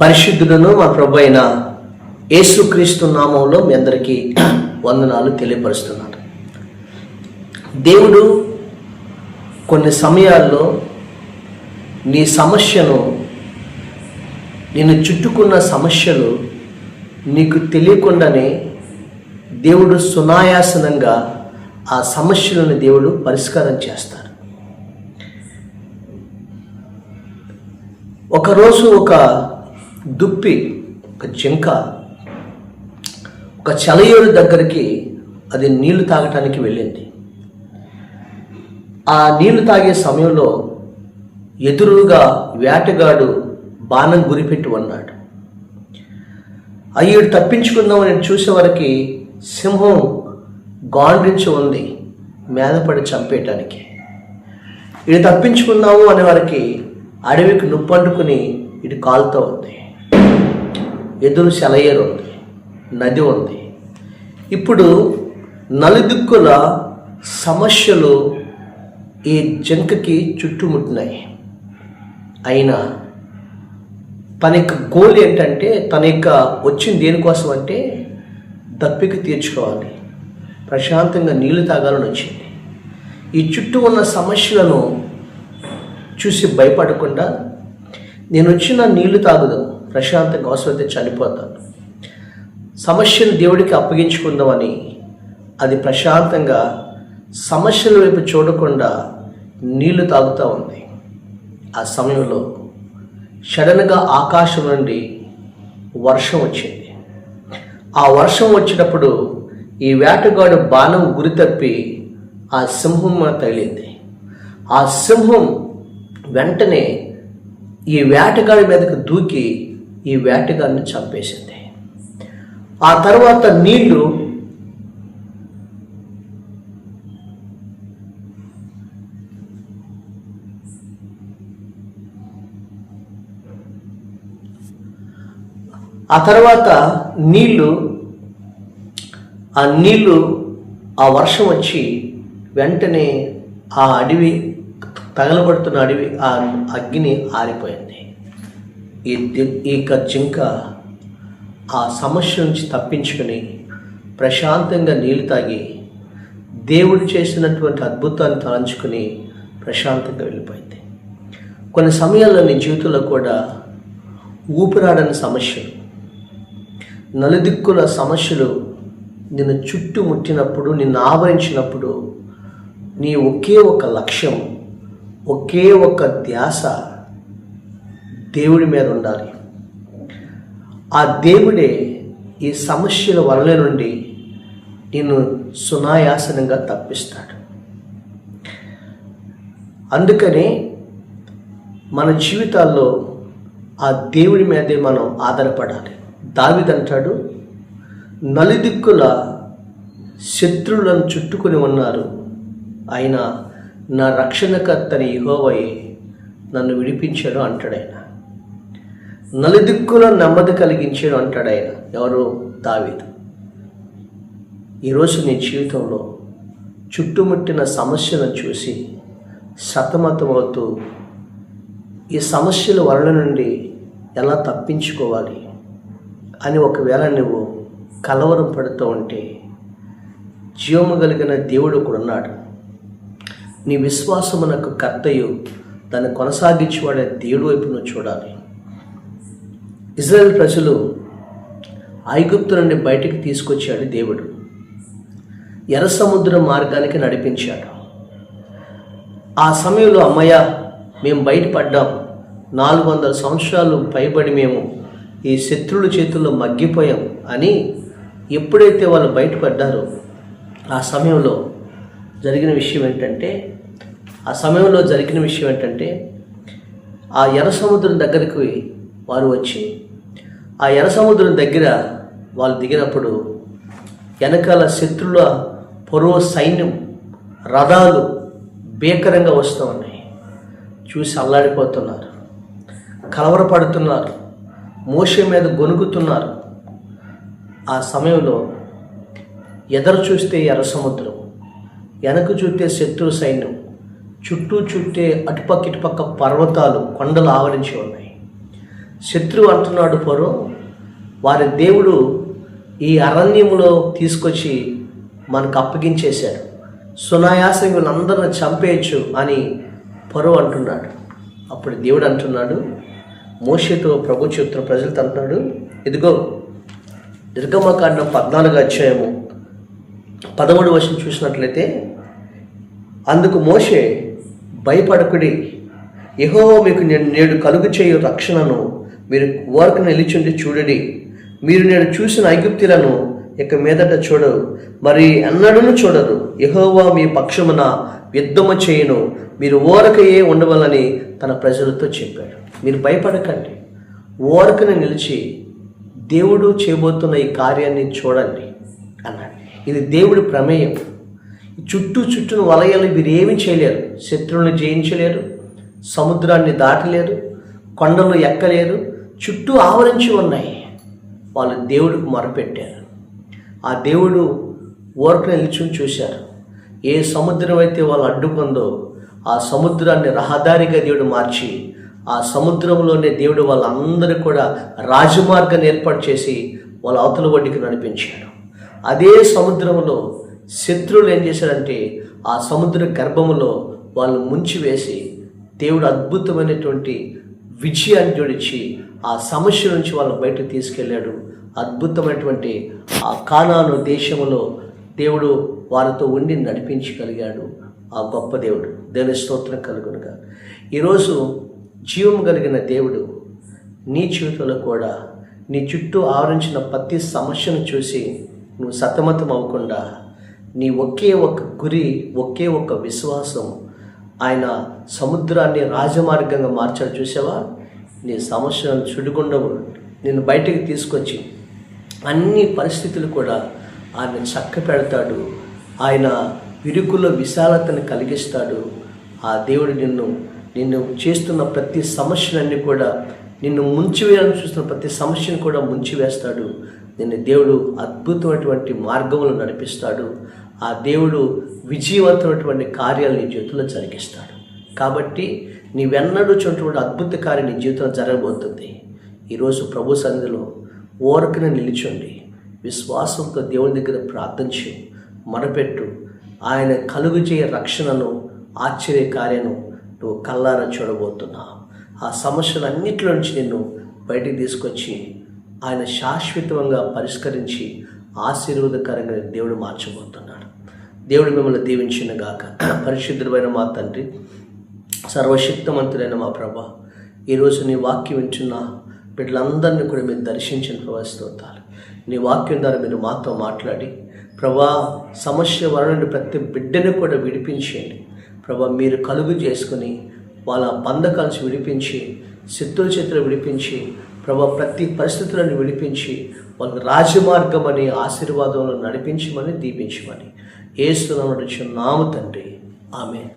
పరిశుద్ధులను మా ప్రభు అయిన యేసుక్రీస్తు నామంలో మీ అందరికీ వందనాలు తెలియపరుస్తున్నాను. దేవుడు కొన్ని సమయాల్లో నీ సమస్యను నిన్ను చుట్టుకున్న సమస్యలు నీకు తెలియకుండానే దేవుడు సునాయాసనంగా ఆ సమస్యలను దేవుడు పరిష్కారం చేస్తాడు ఒకరోజు ఒక దుప్పి ఒక జింక ఒక చలయేరు దగ్గరికి అది నీళ్ళు తాగటానికి వెళ్ళింది. ఆ నీళ్ళు తాగే సమయంలో ఎదురుగా వేటగాడు బాణం గురిపెట్టి ఉన్నాడు. అయ్యుడు తప్పించుకుందామని చూసేవరకు సింహం గాండ్రించి ఉంది మీదపడి చంపేయటానికి. ఇది తప్పించుకుందాము అనే వారికి అడవికి నుప్పంటుకుని ఇటు కాలుతో ఉంది. ఎదురు సెలయేరు ఉంది నది ఉంది. ఇప్పుడు నలుదిక్కుల సమస్యలు ఈ జంకకి చుట్టుముట్టినాయి. అయినా తన యొక్క గోల్ ఏంటంటే తన యొక్క వచ్చింది దేనికోసం అంటే దప్పిక తీర్చుకోవాలి. ప్రశాంతంగా నీళ్ళు తాగాలని వచ్చింది. ఈ చుట్టూ ఉన్న సమస్యలను చూసి భయపడకుండా నేను వచ్చిన నీళ్ళు తాగుదాం. ప్రశాంతంగా అవసరమైతే చనిపోతాను. సమస్యను దేవుడికి అప్పగించుకుందామని అది ప్రశాంతంగా సమస్యల వైపు చూడకుండా నీళ్ళు తాగుతూ ఉంది. ఆ సమయంలో సడన్గా ఆకాశం నుండి వర్షం వచ్చింది. ఆ వర్షం వచ్చినప్పుడు ఈ వేటగాడు బాణం గురి తప్పి ఆ సింహం తగిలింది. ఆ సింహం వెంటనే ఈ వేటగాడి మీదకి దూకి ఈ వేటగాన్ని చంపేసింది. ఆ తర్వాత నీళ్ళు ఆ తర్వాత నీళ్ళు ఆ నీళ్ళు ఆ వర్షం వచ్చి వెంటనే ఆ అడవి తగలబడుతున్న అడవి ఆ అగ్ని ఆరిపోయింది. ఈ ది- ఈ జింక ఆ సమస్య నుంచి తప్పించుకొని ప్రశాంతంగా నీళ్ళు తాగి దేవుడు చేసినటువంటి అద్భుతాన్ని తలంచుకొని ప్రశాంతంగా వెళ్ళిపోయింది. కొన్ని సమయాల్లో నీ జీవితంలో కూడా ఊపిరాడని సమస్యలు నలుదిక్కుల సమస్యలు నిన్ను చుట్టుముట్టినప్పుడు నిన్ను ఆవరించినప్పుడు నీ ఒకే ఒక లక్ష్యం ఒకే ఒక ధ్యాస దేవుడి మీద ఉండాలి. ఆ దేవుడే ఈ సమస్యల వలన నుండి నిన్ను సునాయాసనంగా తప్పిస్తాడు. అందుకనే మన జీవితాల్లో ఆ దేవుడి మీదే మనం ఆధారపడాలి. దావిదంటాడు నలుదిక్కుల శత్రువులను చుట్టుకొని ఉన్నారు. ఆయన నా రక్షణకర్తని ఇహోవయే నన్ను విడిపించాడు అంటాడు ఆయన. నలుదిక్కుల నెమ్మది కలిగించాడు అంటాడు ఆయన. ఎవరు? దావీదు. ఈరోజు నీ జీవితంలో చుట్టుముట్టిన సమస్యను చూసి సతమతమవుతూ ఈ సమస్యల వలన నుండి ఎలా తప్పించుకోవాలి అని ఒకవేళ నువ్వు కలవరం పడుతూ ఉంటే జీవము కలిగిన దేవుడు ఒకడు ఉన్నాడు. నీ విశ్వాసమునకు కర్తయు దాన్ని కొనసాగించేవాడే దేవుడు వైపు నువ్వు చూడాలి. ఇజ్రాయెల్ ప్రజలు ఐగుప్తు నుండి బయటికి తీసుకొచ్చాడు దేవుడు. ఎర్ర సముద్ర మార్గానికి నడిపించాడు. ఆ సమయంలో అమ్మయ్య మేము బయటపడ్డాం. నాలుగు వందల సంవత్సరాలు పైబడి మేము ఈ శత్రువుల చేతుల్లో మగ్గిపోయాం అని ఎప్పుడైతే వాళ్ళు బయటపడ్డారో ఆ సమయంలో జరిగిన విషయం ఏంటంటే ఆ సమయంలో జరిగిన విషయం ఏంటంటే ఆ ఎర్ర సముద్రం దగ్గరికి వారు వచ్చి ఆ ఎర్ర సముద్రం దగ్గర వాళ్ళు దిగినప్పుడు వెనకాల శత్రుల పొరవ సైన్యం రథాలు భీకరంగా వస్తూ ఉన్నాయి. చూసి అల్లాడిపోతున్నారు. కలవరపడుతున్నారు. మోషే మీద గొనుగుతున్నారు ఆ సమయంలో ఎదరు చూస్తే ఎర్ర సముద్రం వెనక చూస్తే శత్రు సైన్యం చుట్టూ చుట్టే అటుపక్క ఇటుపక్క పర్వతాలు కొండలు ఆవరించి ఉన్నాయి. శత్రువు అంటున్నాడు పొరో వారి దేవుడు ఈ అరణ్యములో తీసుకొచ్చి మనకు అప్పగించేశాడు. సునాయాసం వీళ్ళందరిని చంపేయచ్చు అని పరో అంటున్నాడు. అప్పుడు దేవుడు అంటున్నాడు మోషతో ప్రభు చెప్తున్న ప్రజలతో అంటున్నాడు ఇదిగో నిర్గమకాండం పద్నాలుగు అధ్యాయము పదమూడు వర్షం చూసినట్లయితే అందుకు మోషే భయపడకుడి యహో మీకు నేను నేడు కలుగు చేయు రక్షణను మీరు ఓరకు నిలిచుండి చూడడి. మీరు నేను చూసిన ఐగుప్తులను ఇక మీదట చూడరు. మరి అన్నడును చూడరు. యహోవా మీ పక్షమున యుద్ధము చేయను. మీరు ఓరకయే ఉండవాలని తన ప్రజలతో చెప్పాడు. మీరు భయపడకండి. ఓరకను నిలిచి దేవుడు చేయబోతున్న ఈ కార్యాన్ని చూడండి అన్నాడు. ఇది దేవుడి ప్రమేయం. చుట్టూ చుట్టూ వలయాలు మీరు ఏమి చేయలేరు. శత్రువులను జయించలేరు. సముద్రాన్ని దాటలేరు. కొండలు ఎక్కలేరు. చుట్టూ ఆవరించి ఉన్నాయి. వాళ్ళు దేవుడికి మొరపెట్టారు. ఆ దేవుడు ఓర్పు నిల్చుని చూశారు. ఏ సముద్రం అయితే వాళ్ళు అడ్డుకుందో ఆ సముద్రాన్ని రహదారిగా దేవుడు మార్చి ఆ సముద్రంలోనే దేవుడు వాళ్ళందరూ కూడా రాజమార్గాన్ని ఏర్పాటు చేసి వాళ్ళ అవతల ఒడ్డుకి నడిపించాడు. అదే సముద్రంలో శత్రువులు ఏం చేశారంటే ఆ సముద్ర గర్భములో వాళ్ళు ముంచి వేసి దేవుడు అద్భుతమైనటువంటి విజయాన్ని జోడించి ఆ సమస్య నుంచి వాళ్ళని బయటకు తీసుకెళ్ళాడు. అద్భుతమైనటువంటి ఆ కానాను దేశంలో దేవుడు వారితో ఉండి నడిపించగలిగాడు. ఆ గొప్ప దేవుడు. దేవుని స్తోత్రం కలుగునుగా. ఈరోజు జీవం కలిగిన దేవుడు నీ జీవితంలో కూడా నీ చుట్టూ ఆవరించిన ప్రతి సమస్యను చూసి నువ్వు సతమతం అవ్వకుండా నీ ఒకే ఒక గురి ఒకే ఒక విశ్వాసం ఆయన సముద్రాన్ని రాజమార్గంగా మార్చాడు చూసావా? నీ సమస్యలను చుడుగుండవు. నేను బయటికి తీసుకొచ్చి అన్ని పరిస్థితులు కూడా ఆయన చక్క పెడతాడు ఆయన విరుకుల విశాలతను కలిగిస్తాడు. ఆ దేవుడు నిన్ను నిన్ను చేస్తున్న ప్రతి సమస్యలన్నీ కూడా నిన్ను ముంచివేయాలని చూస్తున్న ప్రతి సమస్యను కూడా ముంచివేస్తాడు. నిన్ను దేవుడు అద్భుతమైనటువంటి మార్గంలో నడిపిస్తాడు. ఆ దేవుడు విజయవంతమైనటువంటి కార్యాలు నీ జీవితంలో జరిగిస్తాడు. కాబట్టి నీవెన్నడూ చూడటువంటి అద్భుత కార్యం నీ జీవితంలో జరగబోతుంది. ఈరోజు ప్రభు సన్నిధిలో ఓరకున నిలిచండి. విశ్వాసంతో దేవుని దగ్గర ప్రార్థించి మొరపెట్టు. ఆయన కలుగు చేయ రక్షణను ఆశ్చర్య కార్యను నువ్వు కల్లారా చూడబోతున్నావు. ఆ సమస్యలన్నింటిలో నుంచి నిన్ను బయటికి తీసుకొచ్చి ఆయన శాశ్వతంగా పరిష్కరించి ఆశీర్వాదకరంగా దేవుడు మార్చబోతున్నాడు. దేవుడు మిమ్మల్ని దీవించిన గాక. పరిశుద్ధమైన మా తండ్రి సర్వశక్తిమంతుడైన మా ప్రభ ఈరోజు నీ వాక్యం వింటున్న బిడ్డలందరినీ కూడా మీరు దర్శించిన ప్రభావిస్తోతారు నీ వాక్యం ద్వారా మీరు మాతో మాట్లాడి ప్రభా సమస్య వలన ప్రతి బిడ్డను కూడా విడిపించేయండి. ప్రభా మీరు కలుగు చేసుకుని వాళ్ళ బంధకాలను విడిపించి శత్రుల చేతులు విడిపించి ప్రభా ప్రతి పరిస్థితులను విడిపించి వాళ్ళకి రాజమార్గం అనే ఆశీర్వాదంలో నడిపించమని దీపించమని. ఏసునామడు నామ తండ్రి. ఆమె